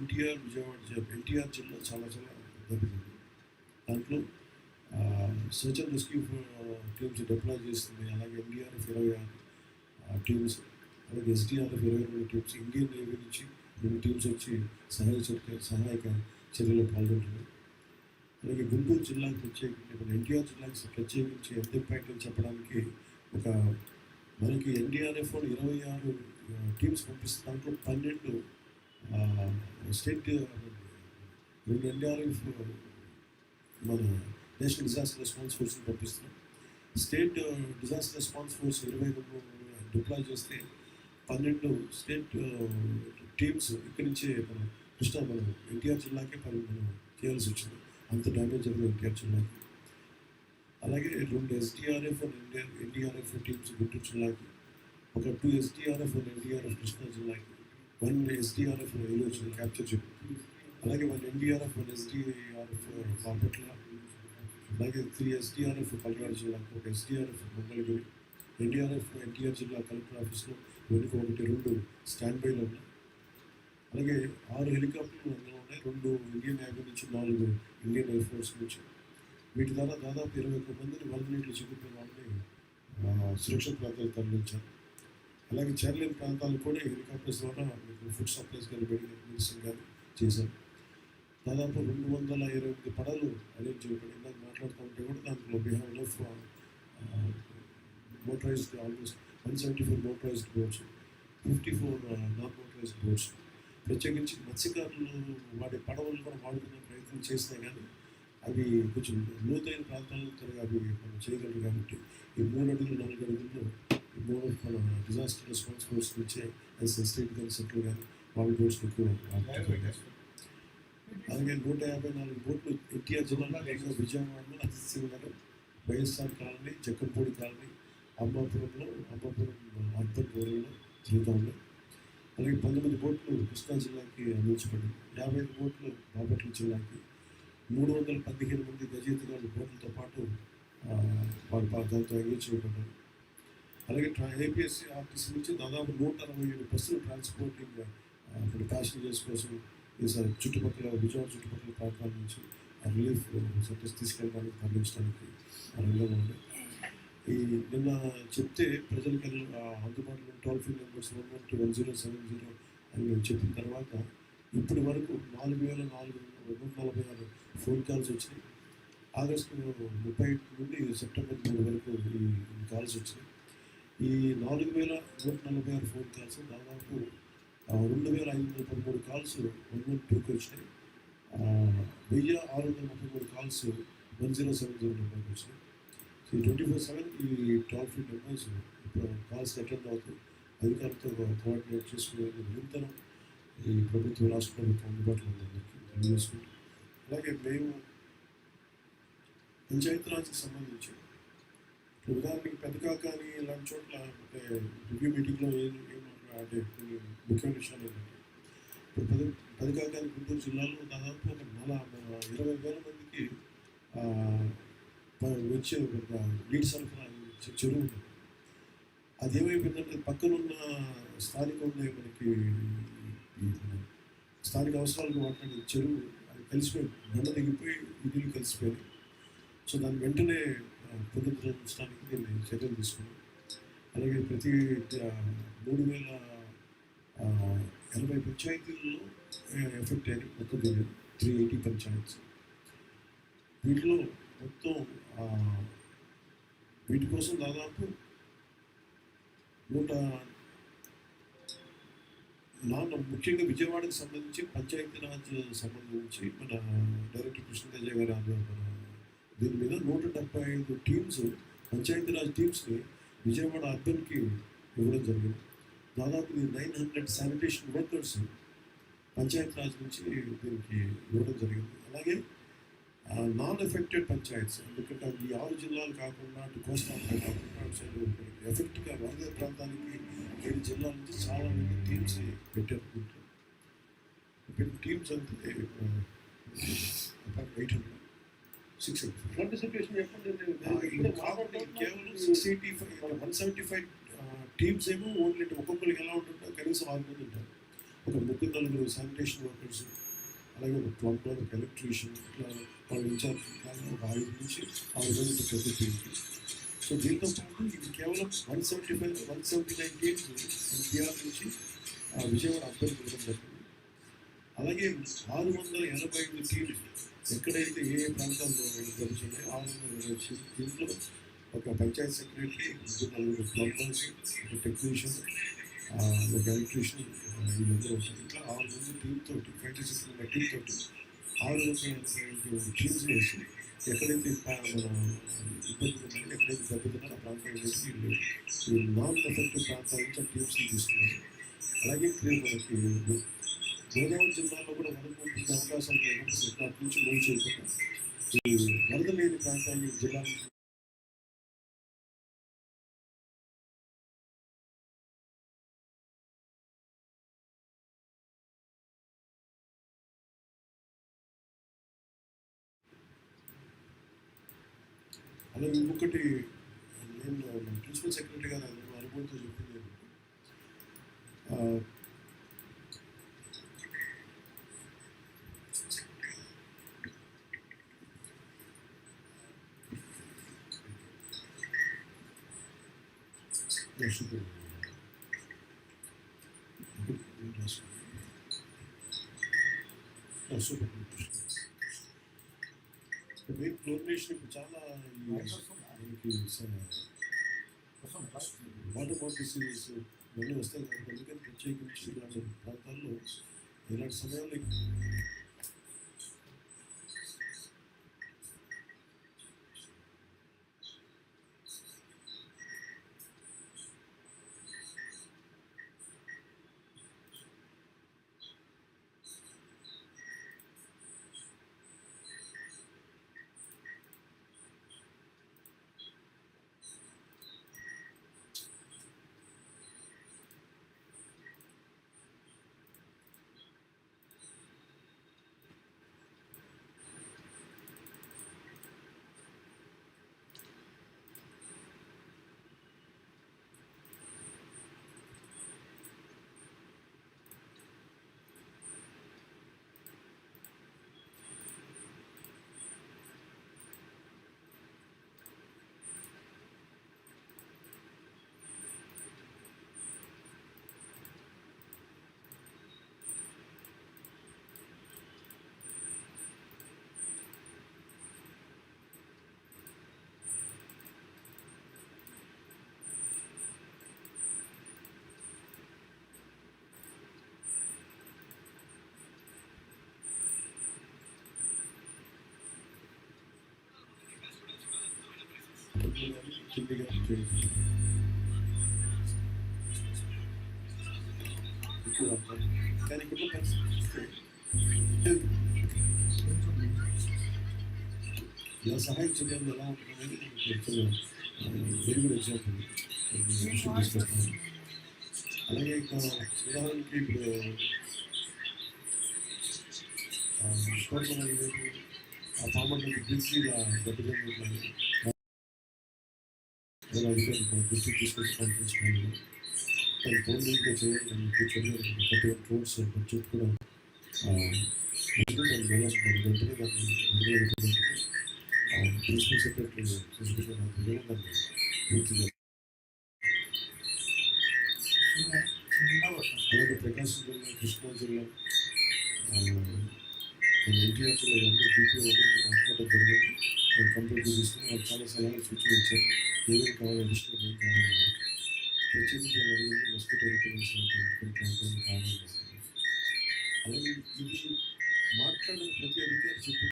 ఎన్టీఆర్ విజయవాడ జిల్లా ఎన్టీఆర్ జిల్లా చాలా చాలా దెబ్బతింది దాంట్లో search and rescue teams deploy చేస్తుంది. అలాగే ఎన్డీఆర్ఎఫ్ ఇరవై ఆరు టీమ్స్ అలాగే ఎస్డీఆర్ఎఫ్ ఇరవై రెండు టీమ్స్ ఇండియన్ నేవీ నుంచి రెండు టీమ్స్ వచ్చి సహాయ చర్య సహాయక చర్యలో పాల్గొంటున్నాయి. అలాగే గుంటూరు జిల్లాకు ప్రత్యేకించి ఎన్టీఆర్ జిల్లాకి ప్రత్యేకించి ఎంత ఇంపాక్ట్ అని చెప్పడానికి ఒక మనకి ఎన్డీఆర్ఎఫ్ ఇరవై ఆరు టీమ్స్ పంపిస్తే దాంట్లో పన్నెండు స్టేట్ రెండు ఎన్డీఆర్ఎఫ్ మన నేషనల్ డిజాస్టర్ రెస్పాన్స్ ఫోర్స్ని పంపిస్తున్నాం. స్టేట్ డిజాస్టర్ రెస్పాన్స్ ఫోర్స్ ఇరవై రెండు డిప్లాయ్ చేస్తే పన్నెండు స్టేట్ టీమ్స్ ఇక్కడి నుంచి మన కృష్ణా మనం ఎన్టీఆర్ జిల్లాకే పని మనం చేయాల్సి వచ్చింది. అంత డ్యామేజ్ జరిగింది ఎన్టీఆర్ జిల్లాకి. అలాగే రెండు SDRF and NDR NDRF teams Guntur జిల్లాకి ఒక two SDRF and NDRF Krishna జిల్లాకి వన్ ఎస్డిఆర్ఎఫ్ ఏలూరు జిల్లా క్యాప్చర్ చేయండి అలాగే one NDRF one SDRF Bapatla అలాగే త్రీ ఎస్డిఆర్ఎఫ్ పల్నాడు జిల్లాకు ఒక ఎస్డిఆర్ఎఫ్ మంగళగిరి ఎన్డీఆర్ఎఫ్ ఎన్టీఆర్ జిల్లా కలెక్టర్ ఆఫీస్లో వెనుక ఒకటి రెండు స్టాండ్ బైలో ఉన్నాయి. అలాగే ఆరు హెలికాప్టర్లు అందులో ఉన్నాయి. రెండు ఇండియన్ నేవీ నుంచి నాలుగు ఇండియన్ ఎయిర్ ఫోర్స్ నుంచి. వీటి ద్వారా దాదాపు ఇరవై ఒక్క మందిని వరద నీటిలో చిక్కుకున్న వాళ్ళని సురక్షిత ప్రాంతాలకు తరలించారు అలాగే చర్లేని ప్రాంతాలకు కూడా హెలికాప్టర్స్ ద్వారా మీకు ఫుడ్ సప్లైస్ కానీ మెడికల్ మెడిసిన్ కానీ చేశారు. దాదాపు రెండు వందల ఇరవై ఎనిమిది పడవలు అరేంజ్ చేయబడి ఇందాక మాట్లాడుతూ ఉంటే కూడా దాంట్లో బీహార్లో motorised almost one seventy four motorised boats fifty four non motorised boats. ప్రత్యేకించి మత్స్యకారులు వాడే పడవలు కూడా వాడుకునే ప్రయత్నం చేసినా కానీ అవి కొంచెం లోతైన ప్రాంతాలలో త్వరగా అవి మనం చేయగలరు కాబట్టి ఈ మూడు అడుగులు నాలుగు అడుగుల్లో మన డిజాస్టర్ రెస్పాన్స్ ఫోర్స్ వచ్చే ఎస్ స్టేట్ కానీ సెంట్రల్ కానీ వాళ్ళ బోట్స్ ఎక్కువ అలాగే నూట యాభై నాలుగు బోట్లు ఎన్టీఆర్ జిల్లాలో ఇంకా విజయవాడలో Atithi Nagar YSR colony Jakkampudi colony అంబాపురంలో Ambapuram urban రూరల్లో తిరుగుతూ ఉన్నాయి అలాగే పంతొమ్మిది బోట్లు కృష్ణా జిల్లాకి అందించబడింది యాభై ఐదు బోట్లు బాపట్ల జిల్లాకి మూడు వందల పదిహేను మంది గజేతగాళ్ళు బోట్లతో పాటు ఆ, వారు పా- దాంతో ఎంగేజ్ అలాగే ట్రా ఏపీఎస్సీ ఆర్టీసీ నుంచి దాదాపు నూట అరవై ఏడు బస్సులు ట్రాన్స్పోర్టింగ్ అక్కడ ప్యాసింజర్స్ కోసం ఈసారి చుట్టుపక్కల విజయవాడ చుట్టుపక్కల ప్రాంతాల నుంచి ఆ రిలీఫ్ సెంటర్స్ తీసుకెళ్ళడానికి తరలించడానికి రంగంగా ఉంది. ఈ నిన్న చెప్తే ప్రజలకు అందుబాటులో toll free numbers one one two one zero seven zero అని మేము చెప్పిన తర్వాత ఇప్పటి వరకు నాలుగు వేల నాలుగు నూట నలభై ఆరు ఫోన్ కాల్స్ వచ్చినాయి. ఆగస్టు ముప్పై నుండి సెప్టెంబర్ మూడు వరకు ఈ కాల్స్ వచ్చినాయి. ఈ నాలుగు వేల నూట నలభై ఆరు ఫోన్ కాల్స్ దాదాపు రెండు వేల ఐదు వందల పదమూడు కాల్స్ వన్ వన్ టూకి వచ్చినాయి. వెయ్యి ఆరు వందల ముప్పై మూడు calls one zero seven zero నెంబర్కి వచ్చినాయి. సో ఈ ట్వంటీ ఫోర్ సెవెన్ ఈ టోల్ ఫ్రీ నెంబర్స్ ఇప్పుడు కాల్స్ అటెండ్ అవుతూ అధికారులతో కోఆర్డినేట్ చేసుకునే నిరంతరం ఈ ప్రభుత్వం రాష్ట్ర ప్రభుత్వం అందుబాటులో ఉంది అందరికీ. అలాగే మేము పంచాయతీరాజ్కి సంబంధించి ఉదాహరణకి పెద్దగా కానీ ఇలాంటి చోట్ల అంటే రివ్యూ మీటింగ్లో ఏం ఏం అంటే కొన్ని ముఖ్యమైన విషయాలు ఏంటంటే ఇప్పుడు పది పదిగా కానీ గుంటూరు జిల్లాలో దాదాపు ఒక నల ఇరవై వేల మందికి వచ్చే ఒక నీటి సరఫరా చెరువు ఉంది. అది ఏమైపోయిందంటే పక్కన ఉన్న స్థానిక ఉన్న మనకి స్థానిక అవసరాలకు మాట్లాడే చెరువు అది కలిసిపోయింది. బండ దిగిపోయి ఈ నీళ్ళు కలిసిపోయింది సో దాన్ని వెంటనే ఆ, పునరుద్ధరించడానికి నేను చర్యలు తీసుకున్నాం అలాగే ప్రతి మూడు వేల ఎనభై పంచాయతీల్లో ఎఫెక్ట్ అయినాయి మొత్తం త్రీ ఎయిటీ పంచాయత్స్. వీటిలో మొత్తం వీటి కోసం దాదాపు నూట నాన్న ముఖ్యంగా విజయవాడకు సంబంధించి పంచాయతీరాజ్ సంబంధించి మన డైరెక్టర్ కృష్ణతేజ గారి ఆధ్వర్యంలో దీని మీద నూట డెబ్బై ఐదు టీమ్స్ పంచాయతీరాజ్ టీమ్స్ని విజయవాడ అర్బన్కి ఇవ్వడం జరిగింది దాదాపు nine hundred sanitation workers Panchayati Raj నుంచి దీనికి ఇవ్వడం జరిగింది అలాగే నాన్ ఎఫెక్టెడ్ పంచాయత్స్ ఎందుకంటే ఈ ఆరు జిల్లాలు కాకుండా అటు కోస్తా కాకుండా అటు సైడ్ ఎఫెక్ట్గా వరద ప్రాంతానికి ఏడు జిల్లాల నుంచి చాలా మంది టీమ్స్ పెట్టారు దీంట్లో. పెట్టిన టీమ్స్ అంతే ఎయిట్ హండ్రెడ్ సిక్స్ కేవలం six eighty five one seventy five teams ఏమో ఓన్లీ ఒక్కొక్కరికి ఎలా ఉంటుందో కనీసం ఆరు మంది ఉంటారు. ఒక ముగ్గురు నలుగురు శానిటేషన్ వర్కర్స్ అలాగే ఒక ప్లంబర్ ఒక ఎలక్ట్రీషియన్ ఇట్లా వాళ్ళు ఇన్ఛార్జ్ ఒక ఐదు నుంచి ఆరు మంది ప్రతి టీంకి సో దీంతో పాటు ఇది కేవలం one seventy five one seventy nine teams NTR నుంచి ఆ, విజయవాడ అభ్యర్థి అలాగే ఆరు వందల ఎనభై ఐదు టీలు ఎక్కడైతే ఏ ఏ ప్రాంతాల్లో జరుగుతున్నాయో ఆరు వందల ఇరవై దీంట్లో ఒక పంచాయత్ సెక్రటరీ ముగ్గురు నలుగురు ప్లంబర్స్ ఒక టెక్నీషియన్ ఒక ఎలక్ట్రీషియన్ వీళ్ళందరూ వచ్చారు. ఇట్లా ఆరు మంది టీంతో తోటి ట్వంటీ సిక్స్ మెంబర్ టీం ఆరు వందల ఎనభై ఐదు టీమ్స్ వేసి ఎక్కడైతే పా- మన ఇబ్బందులు ఉన్నాయో ఎక్కడైతే దెబ్బతిన్నారో ఆ ప్రాంతం వేసి వీళ్ళు నాన్ ఎఫెక్టివ్ ప్రాంతాల నుంచి టీమ్స్ తీసుకున్నారు. అలాగే మనకి గోదావరి జిల్లాలో కూడా వరద ముంపుకి అవకాశం లేదు నుంచి మూవ్ ఈ వరద లేని ప్రాంతాన్ని జిల్లా నుంచి అలాగే ఇంకొకటి నేను ప్రిన్సిపల్ సెక్రటరీ గారు అనుభవంతో చెప్పింది క్లోరినేషన్ చాలా వాటర్ బాటిల్ డిసీజెస్ ఇవన్నీ వస్తాయి కాబట్టి అందుకని ప్రత్యేకించి ఇలాంటి ప్రాంతాల్లో ఇలాంటి సమయాల్లో కిందిగా చేయండి. ఎక్కువ అంటారు. కానీ ఇప్పుడు పరిస్థితి చూస్తే ఇలా సహాయం చర్యలు ఎలా ఉంటుందని చిన్న వెరీ గుడ్ ఎగ్జాంపుల్ తీసుకొస్తాను అలాగే ఇక ఉదాహరణకి ఇప్పుడు స్టోర్లో ఆ పామర్లకి బ్రిడ్జ్ ఇలా దెబ్బతిన్నట్లని నేను అడిగాను మా దృష్టికి తీసుకొచ్చి కాన్ఫరెన్స్ కాల్లో తను ఫోన్ లింక్లో చేయాలి నన్ను కూర్చొని కొద్దిగా రోడ్స్ బడ్జెట్ కూడా దాని వల్ల మన వెంటనే దాన్ని ప్రిన్సిపల్ సెక్రటరీ శశిభూషణ్ నాకు ఇవ్వడం దాన్ని పూర్తిగా అలాగే ప్రకాశం జిల్లా కృష్ణా జిల్లా ఇంటి జిల్లా అందరూ బీపీ ఒకరికి మాట్లాడడం జరిగింది. నేను కంప్లీట్ చాలా సలహాలు సూచనలు ఏమేమి కావాలి ఏం కావాలి ప్రత్యేకించి వాళ్ళు అడిగింది మస్కిటో రికమెండేషన్ కొన్ని ప్రాంతాలు కావాలి అలాగే విషయం మాట్లాడిన ప్రతి అధికారి చెప్పి